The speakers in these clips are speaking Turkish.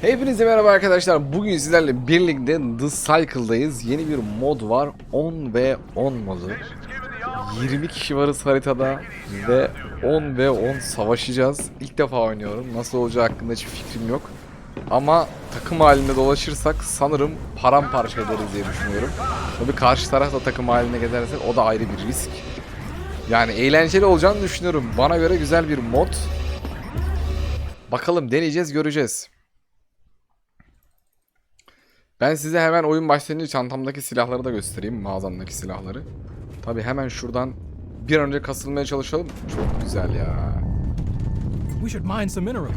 Hepinize merhaba arkadaşlar. Bugün sizlerle birlikte The Cycle'dayız. Yeni bir mod var. 10 ve 10 modu. 20 kişi varız haritada ve 10 ve 10 savaşacağız. İlk defa oynuyorum. Nasıl olacağı hakkında hiçbir fikrim yok. Ama takım halinde dolaşırsak sanırım paramparça ederiz diye düşünüyorum. Tabii karşı taraf da takım haline gidersek o da ayrı bir risk. Yani eğlenceli olacağını düşünüyorum. Bana göre güzel bir mod. Bakalım deneyeceğiz göreceğiz. Ben size hemen oyun başlayınca çantamdaki silahları da göstereyim. Mağazamdaki silahları. Tabi hemen şuradan bir an önce kasılmaya çalışalım. Çok güzel ya. We should mine some minerals.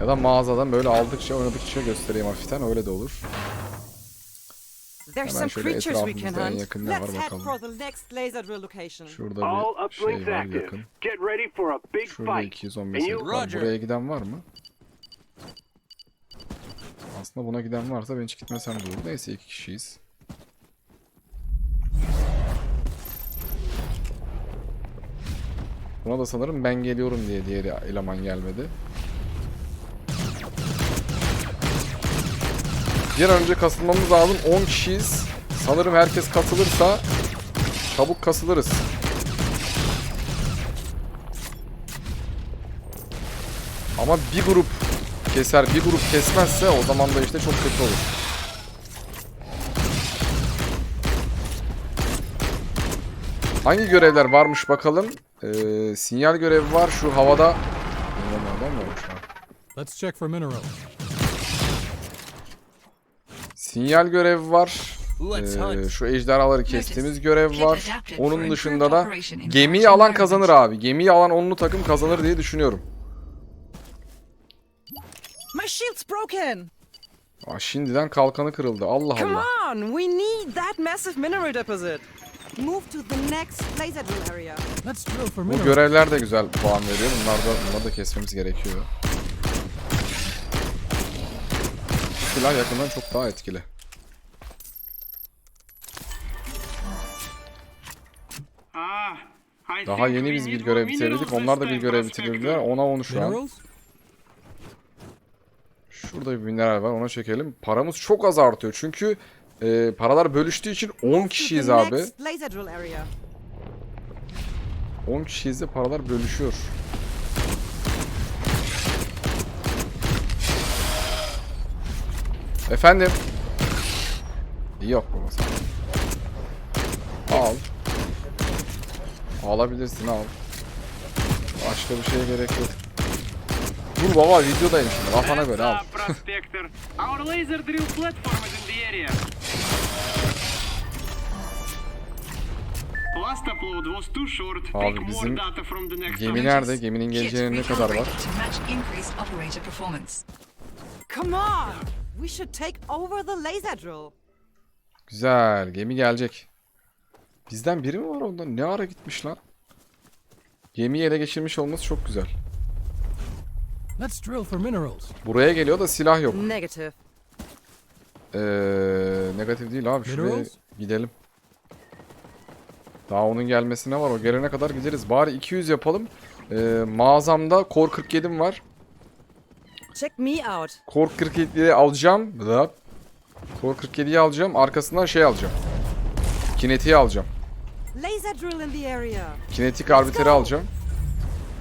Ya da mağazadan böyle aldıkça oynadıkça göstereyim hafiften öyle de olur. There's Hemen şöyle etrafımızda en yakın ne var bakalım. Şurada bir şey var yakın. Get ready for a big Şurada fight. 215 And you- var. Buraya giden var mı? Aslında buna giden varsa ben hiç gitmesem de olur. Neyse iki kişiyiz. Buna da sanırım ben geliyorum diye diğer eleman gelmedi. Bir an önce kasılmamız lazım. 10 kişiyiz. Sanırım herkes katılırsa çabuk kasılırız. Ama bir grup keser, bir grup kesmezse o zaman da işte çok kötü olur. Hangi görevler varmış bakalım. Ee, sinyal görevi var şu havada. Let's check for minerals. Sinyal görevi var. Ee, şu ejderhaları kestiğimiz görev var. Onun dışında da gemiyi alan kazanır abi. Gemiyi alan onlu takım kazanır diye düşünüyorum. My shield's broken. Aa, şimdiden kalkanı kırıldı. Allah Come Allah. on, we need that massive mineral deposit. Move to the next laser drill area. Let's drill for Bu minerals. görevler de güzel puan veriyor. Bunlar da, bunları da kesmemiz gerekiyor. Silah yakından çok daha etkili. Ah, Daha yeni biz bir görev bitirdik. Onlar da bir görev bitirdiler. Ona onu şu an. Şurada bir mineral var. Ona çekelim. Paramız çok az artıyor. Çünkü e, paralar bölüştüğü için 10 Move to kişiyiz abi. next laser drill area. 10 kişiyiz de paralar bölüşüyor. Efendim? Yok sen. Al. Alabilirsin al. Başka bir şeye gerek yok. Dur baba videodayım şimdi kafana göre al. Abi bizim Gemi nerede? Geminin geleceğine ne kadar var? To match increased operator performance. Come on. We should take over the laser drill. Güzel. Gemi gelecek. Bizden biri mi var onda? Ne ara gitmiş lan? Gemiyi ele geçirmiş olması çok güzel. Let's drill for minerals. Buraya geliyor da silah yok. Negative. Ee, negatif değil abi. Şuraya Minerals? gidelim. Daha onun gelmesine var. O gelene kadar gideriz. Bari 200 yapalım. Ee, mağazamda Core 47'm var. Check me out. Core 47'yi alacağım. Core 47'yi alacağım. Arkasından şey alacağım. Kinetiği alacağım. Laser drill in the area. Kinetik arbiteri alacağım.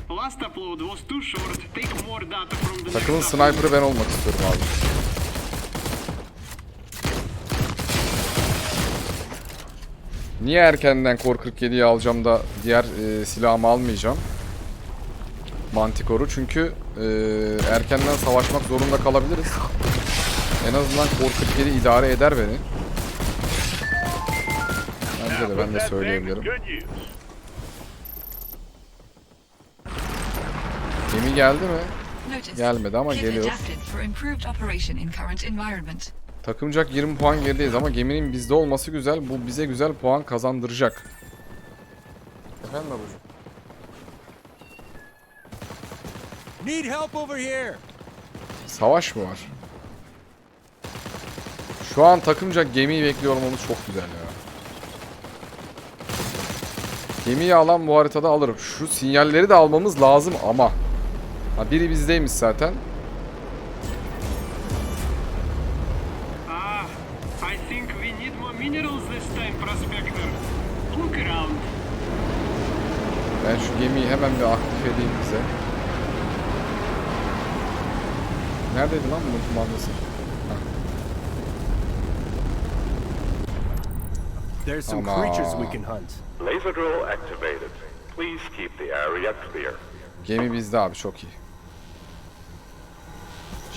Last upload was too short. Take more data from the Takımın sniper'ı ben olmak istiyorum abi. Niye erkenden Core 47'yi alacağım da diğer e, silahımı almayacağım? Manticore'u çünkü e, erkenden savaşmak zorunda kalabiliriz. En azından Core 47 idare eder beni. Bence de ben de söyleyebilirim. Gemi geldi mi? Gelmedi ama geliyor. Takımcak 20 puan gerideyiz ama geminin bizde olması güzel. Bu bize güzel puan kazandıracak. Efendim babacığım? Need help over here. Savaş mı var? Şu an takımcak gemiyi bekliyor olmamız çok güzel ya. Gemiyi alan bu haritada alırım. Şu sinyalleri de almamız lazım ama. Ha biri bizdeymiş zaten. Ben şu gemiyi hemen bir aktif edeyim bize. Neredeydi lan bunun kumandası? There's some creatures we can hunt. Laser drill activated. Please keep the area clear. Gemi bizde abi çok iyi.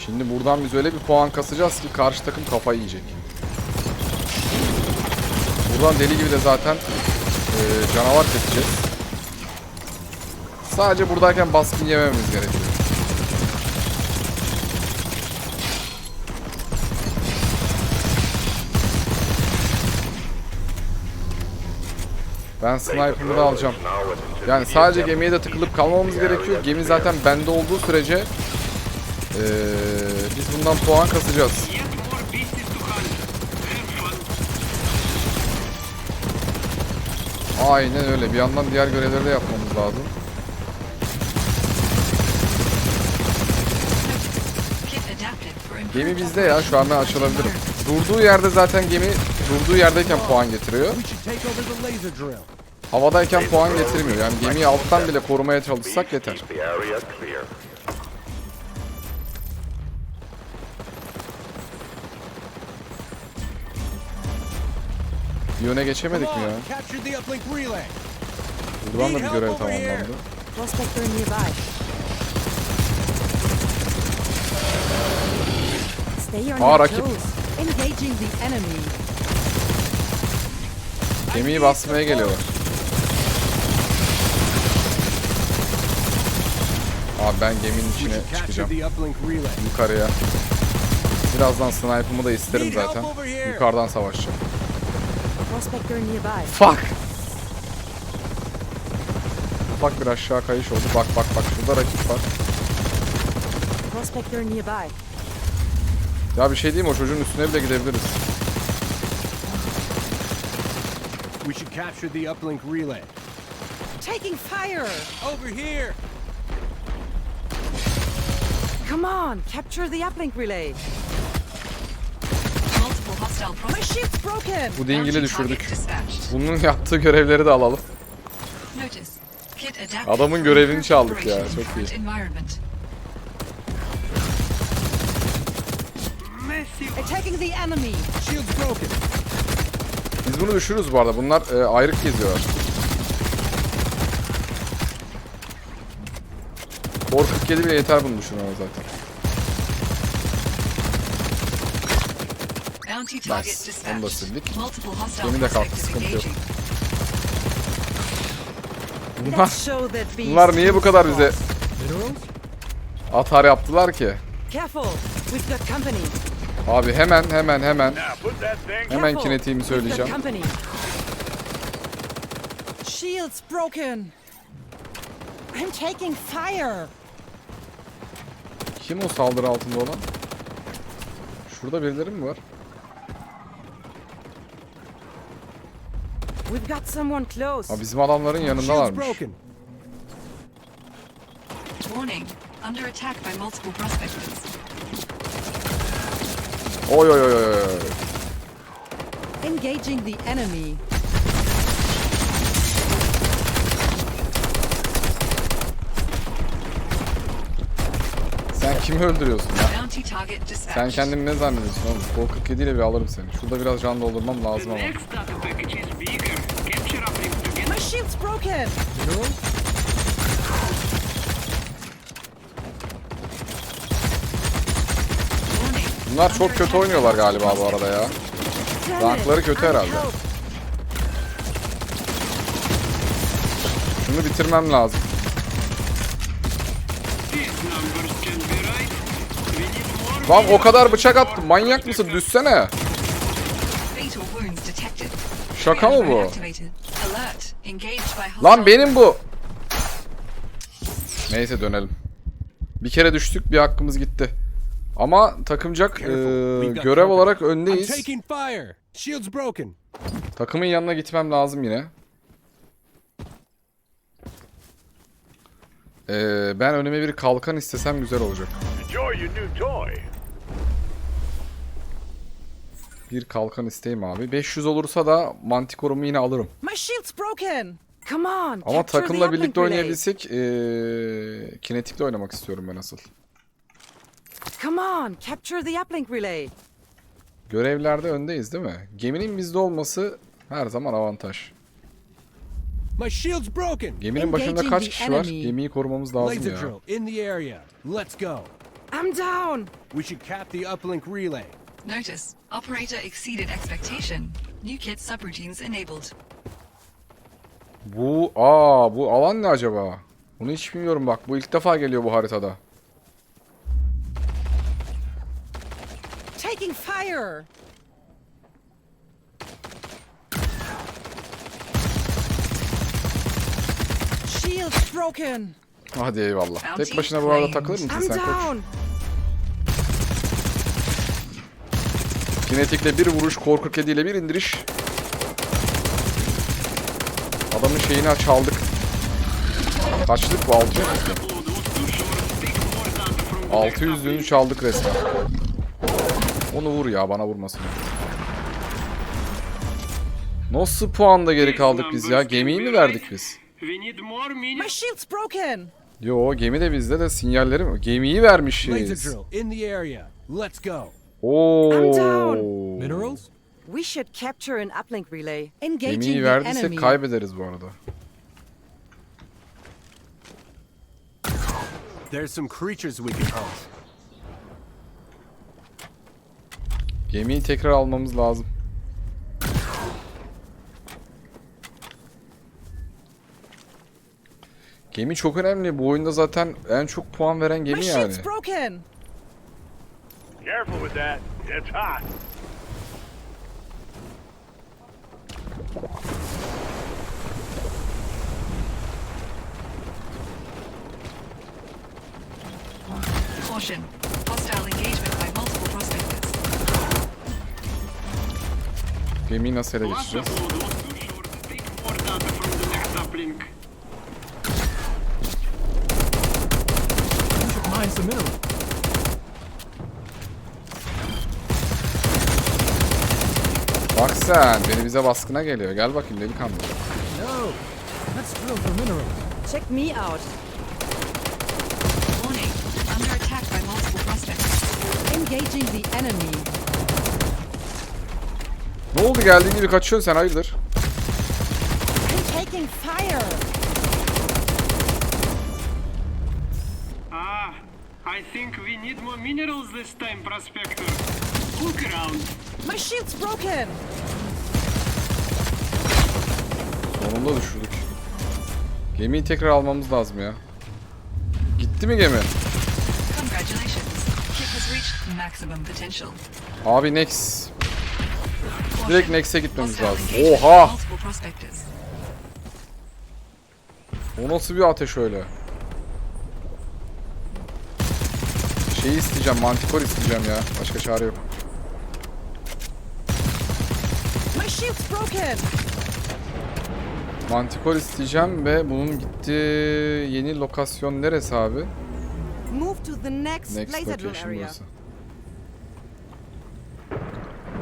Şimdi buradan biz öyle bir puan kasacağız ki karşı takım kafayı yiyecek. Buradan deli gibi de zaten eee, canavar keseceğiz. Sadece buradayken baskın yemememiz gerekiyor. Ben sniper'ımı da alacağım. Yani sadece gemiye de tıkılıp kalmamamız gerekiyor. Gemi zaten bende olduğu sürece eee, biz bundan puan kasacağız. Aynen öyle. Bir yandan diğer görevleri de yapmamız lazım. Gemi bizde ya. Şu an ben açılabilirim. Durduğu yerde zaten gemi durduğu yerdeyken puan getiriyor. Havadayken puan getirmiyor. Yani gemiyi alttan bile korumaya çalışsak yeter. Come geçemedik mi ya? Buradan da bir görev tamamlandı. Aa, rakip. Gemiyi basmaya geliyorlar. Abi ben geminin içine çıkacağım. Yukarıya. Birazdan sniper'ımı da isterim zaten. Yukarıdan savaşacağım. Prospector nearby. Fuck! Ufak bir aşağı kayış oldu. Bak bak bak şurada rakip var. Prospector nearby. Ya bir şey diyeyim mi? o çocuğun üstüne bile gidebiliriz. We should capture the uplink relay. Taking fire. Over here. Come on, capture the uplink relay. Multiple hostile My prospectors. ship's broken. Bu dingili düşürdük. Bunun yaptığı görevleri de alalım. Notice. Kit adapted Adamın görevini çaldık ya, çok iyi. environment. Massive Attacking the enemy. Shield's broken. Biz bunu düşürürüz bu arada. Bunlar e, ayrık geziyorlar. Kor 47 bile yeter bunu düşürmeme zaten. Nice. Onu da sildik. Gemi de kalktı, sıkıntı yok. Bunlar, bunlar niye bu kadar bize atar yaptılar ki? Abi hemen hemen hemen hemen kinetiğimi söyleyeceğim. Shield's broken. I'm taking fire. Kim o saldırı altında olan? Şurada birileri mi var? We've got someone close. Ha bizim adamların yanındalarmış. broken. Warning. Under attack by multiple prospectors. Oy oy oy oy oy. Engaging the enemy. Sen kimi öldürüyorsun ya? Sen kendini ne zannediyorsun oğlum? Kol 47 ile bir alırım seni. Şurada biraz can doldurmam lazım ama. next data package is bigger. Capture uplink to get My shield's broken. Warning. Bunlar çok kötü oynuyorlar galiba bu arada ya. Rankları kötü herhalde. Şunu bitirmem lazım. Lan o kadar bıçak attım. Manyak mısın? Düşsene. Şaka mı bu? Lan benim bu. Neyse dönelim. Bir kere düştük bir hakkımız gitti. Ama takımcak eee, görev olarak öndeyiz. Takımın yanına gitmem lazım yine. Eee, ben önüme bir kalkan istesem güzel olacak. Enjoy your new toy. Bir kalkan isteyim abi. 500 olursa da mantikorumu yine alırım. My shield's broken. Come on. Ama takımla birlikte oynayabilsek eee kinetikle oynamak istiyorum ben asıl. Come on, capture the uplink relay. Görevlerde öndeyiz değil mi? Geminin bizde olması her zaman avantaj. My shield's broken. Geminin başında kaç kişi var? Gemiyi korumamız lazım ya. in the area. Let's go. I'm down. We should cap the uplink relay. Notice, operator exceeded expectation. New kit subroutines enabled. Bu aa bu alan ne acaba? Bunu hiç bilmiyorum bak. Bu ilk defa geliyor bu haritada. Taking fire. Shield's broken. Hadi eyvallah. Tek başına bu arada takılır mısın sen koç? Kinetikle bir vuruş, korku kediyle bir indiriş. Adamın şeyini çaldık. Kaçlık bu 600 mü? Upload was too short. Take more data from the next 600'lüğünü uplink. çaldık resmen. Onu vur ya bana vurmasın. Nasıl puanda geri kaldık biz ya? Gemiyi mi verdik biz? My shield's broken. Yo gemi de bizde de sinyalleri mi? Gemiyi vermişiz. Let's go. Oo. I'm down. Minerals? We should capture an uplink relay. Engaging Gemiyi the verdiysek enemy. kaybederiz bu arada. There's some creatures we can hunt. Gemiyi tekrar almamız lazım. Gemi çok önemli. Bu oyunda zaten en çok puan veren My gemi yani. shield's broken. Careful with that. It's hot. Caution, hostile engagement by multiple prospectors. Gemiyi nasıl ele Last geçireceğiz? Sen beni bize baskına geliyor. Gel bakayım delikanlı. No. Let's drill for minerals. Check me out. Warning, under attack by multiple prospectors. Engaging the enemy. Ne oldu geldiğin gibi kaçıyorsun sen hayırdır? I'm taking fire. Ah, I think we need more minerals this time, Prospector. Look around. My shield's broken. Sonunda düşürdük. Gemiyi tekrar almamız lazım ya. Gitti mi gemi? Abi Nex. Direkt Nex'e gitmemiz lazım. Oha! O nasıl bir ateş öyle? Şeyi isteyeceğim, mantikor isteyeceğim ya. Başka çare yok. My shield's broken. Mantikor isteyeceğim ve bunun gittiği yeni lokasyon neresi abi? Move to the next, Next location burası.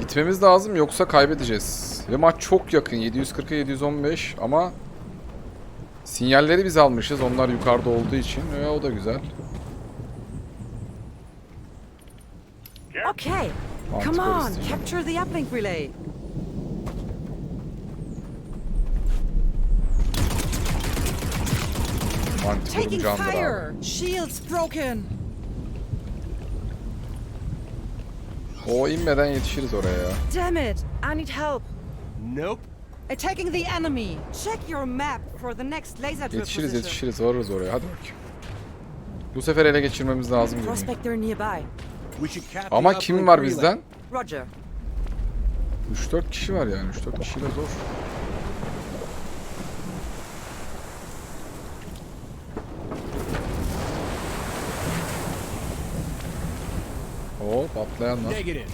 Gitmemiz lazım yoksa kaybedeceğiz. Ve maç çok yakın 740'a 715 ama sinyalleri biz almışız onlar yukarıda olduğu için ve o da güzel. Okay. Come Mantikor on, isteyeceğim. capture the uplink relay. Mantikorum Taking candır abi. fire. Shield's broken. O inmeden yetişiriz oraya ya. Damn it. I need help. Nope. Attacking the enemy. Check your map for the next laser drill Yetişiriz yetişiriz varırız oraya hadi bakayım. Bu sefer ele geçirmemiz lazım gemiyi. Prospector nearby. We should cap Ama kim var bizden? Roger. 3-4 kişi var yani 3-4 kişiyle zor. Atlayanlar. Negative.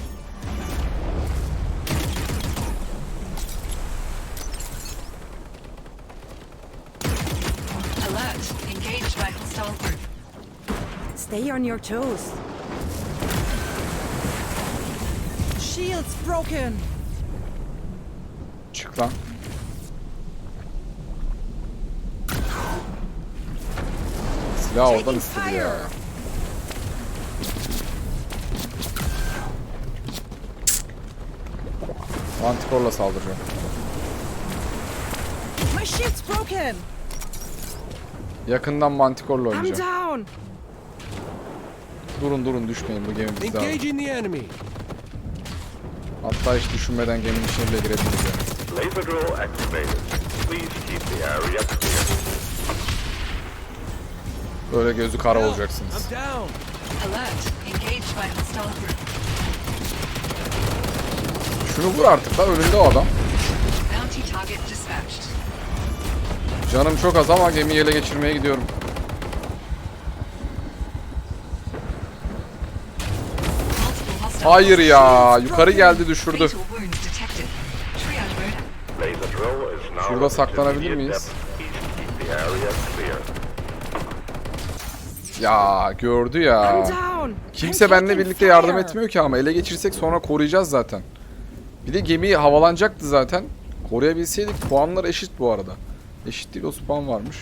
Alert, engaged by hostile group. Stay on your toes. Shield's broken. Çık lan. Silah oradan istedi ya. Fire. Manticore'la saldıracağım. My shield's broken. Yakından Manticore'la I'm oynayacağım. down. Durun durun düşmeyin bu gemi bizde abi. Engaging the enemy. Hatta hiç düşünmeden geminin içine bile girebiliriz yani. Laser drill activated. Please keep the area clear. Böyle gözü kara Help. olacaksınız. I'm down. Alert. Engaged by hostile group. Şunu vur artık lan önünde o adam. Canım çok az ama gemiyi ele geçirmeye gidiyorum. Hayır ya yukarı geldi düşürdü. Şurada saklanabilir miyiz? Ya gördü ya. Kimse I'm benimle birlikte yardım etmiyor ki ama ele geçirsek sonra koruyacağız zaten. Bir de gemi havalanacaktı zaten. Koruyabilseydik puanlar eşit bu arada. Eşit değil o spawn varmış.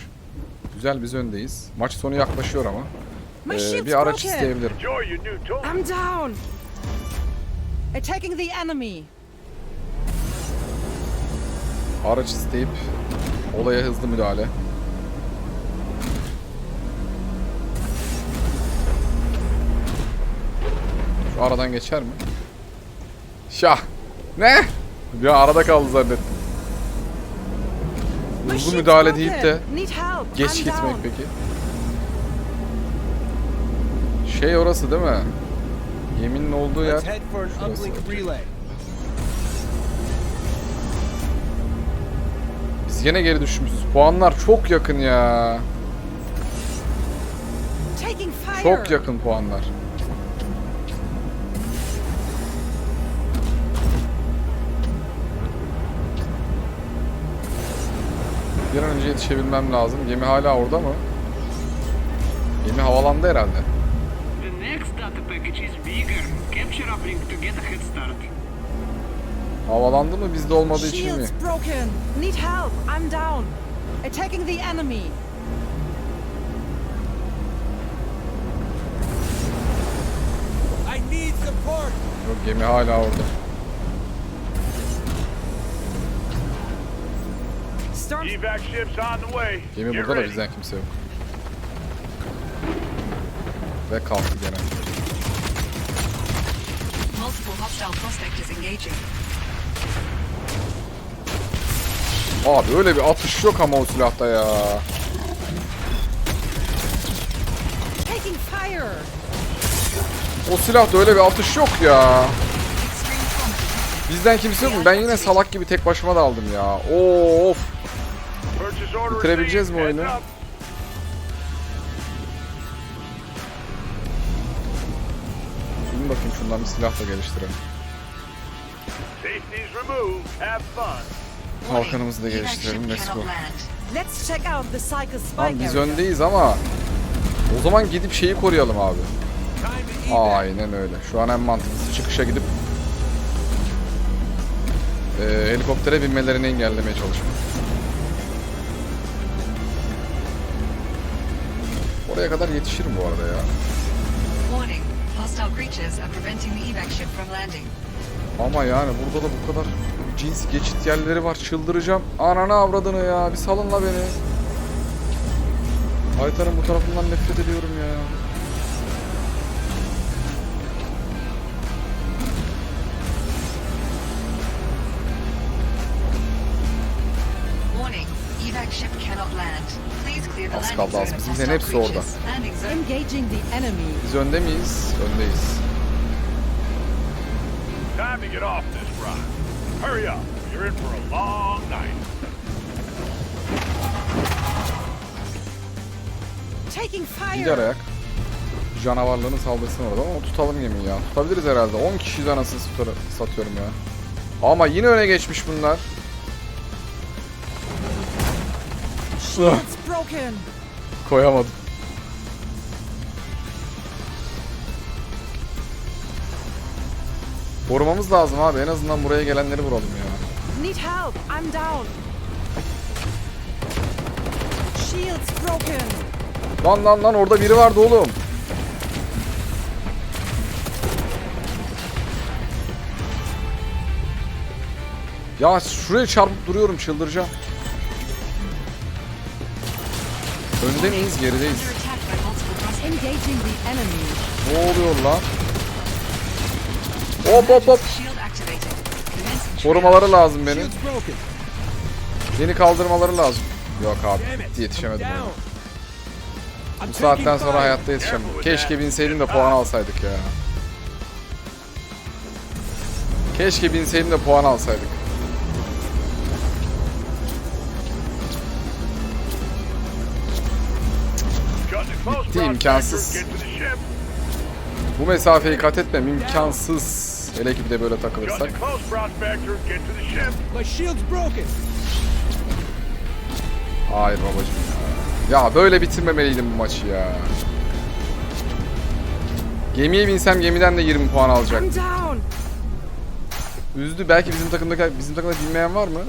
Güzel biz öndeyiz. Maç sonu yaklaşıyor ama. Ee, bir araç isteyebilirim. I'm down. Attacking the enemy. Araç isteyip olaya hızlı müdahale. Şu aradan geçer mi? Şah. Ne? Bir arada kaldı zannettim. Hızlı müdahale deyip de broken. Need help. geç gitmek peki. Şey orası değil mi? Geminin olduğu yer. Şurası. Biz yine geri düşmüşüz. Puanlar çok yakın ya. Çok yakın puanlar. Bir an önce yetişebilmem lazım. Gemi hala orada mı? Gemi havalandı herhalde. The next data package is bigger. Capture uplink to get a head start. Havalandı mı bizde olmadığı için mi? Broken. Need help. I'm down. Attacking the enemy. I need support. Yok gemi hala orada. Evac ships on the way. Gemi burada da bizden kimse yok. Ve kalktı gene. Multiple hostile prospectors engaging. Abi öyle bir atış yok ama o silahta ya. taking fire. O silahta öyle bir atış yok ya. Bizden kimse yok mu? Ben yine salak gibi tek başıma da aldım ya. Of. Bitirebileceğiz mi oyunu? Şimdi bakayım şundan bir silah da geliştirelim. Safety's removed. Have fun. Kalkanımızı da geliştirelim. Let's go. cannot land. Let's check out the cycle spike Tamam biz öndeyiz ama o zaman gidip şeyi koruyalım abi. Aynen öyle. Şu an en mantıklısı çıkışa gidip e, helikoptere binmelerini engellemeye çalışmak. Oraya kadar yetişirim bu arada ya. Warning. Hostile creatures are preventing the evac ship from landing. Ama yani burada da bu kadar cins geçit yerleri var. Çıldıracağım. Ananı avradını ya. Bir salın la beni. Haritanın bu tarafından nefret ediyorum ya. Az. of Bizimkilerin hepsi orada. Biz önde miyiz? Öndeyiz. Time to get off this ride. Hurry up. You're in for a long night. Taking Gider fire. ayak. Canavarların saldırısına orada ama tutalım gemiyi ya. Tutabiliriz herhalde. 10 kişi anasını satıyorum- satıyorum ya. Ama yine öne geçmiş bunlar. Shield's broken. Koyamadım. Korumamız lazım abi. En azından buraya gelenleri vuralım ya. Need help. I'm down. Shields broken. Lan lan lan orada biri vardı oğlum. Ya şuraya çarpıp duruyorum çıldıracağım. Önde miyiz gerideyiz. Ne oluyor lan? Hop hop hop. Korumaları lazım broken. Beni kaldırmaları lazım. Yok abi yetişemedim. I'm Bu saatten sonra hayatta yetişemem. Keşke binseydim de puan alsaydık ya. Keşke binseydim de puan alsaydık. Bitti, imkansız. Bu mesafeyi kat etmem imkansız. Hele ki bir de böyle takılırsak. Hayır babacım ya. Ya böyle bitirmemeliydim bu maçı ya. Gemiye binsem gemiden de 20 puan I'm alacak. down. Üzdü. Belki bizim takımdaki bizim takımda bilmeyen var mı?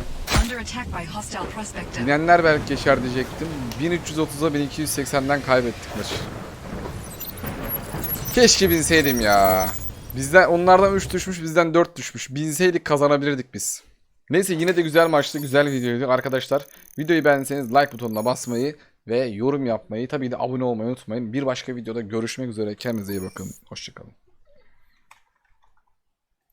Bilenler belki geçer diyecektim. 1330'a 1280'den kaybettik maçı. Keşke binseydim ya. Bizden onlardan 3 düşmüş, bizden 4 düşmüş. Binseydik kazanabilirdik biz. Neyse yine de güzel maçtı, güzel videoydu arkadaşlar. Videoyu beğendiyseniz like butonuna basmayı ve yorum yapmayı, tabii de abone olmayı unutmayın. Bir başka videoda görüşmek üzere. Kendinize iyi bakın. Hoşçakalın.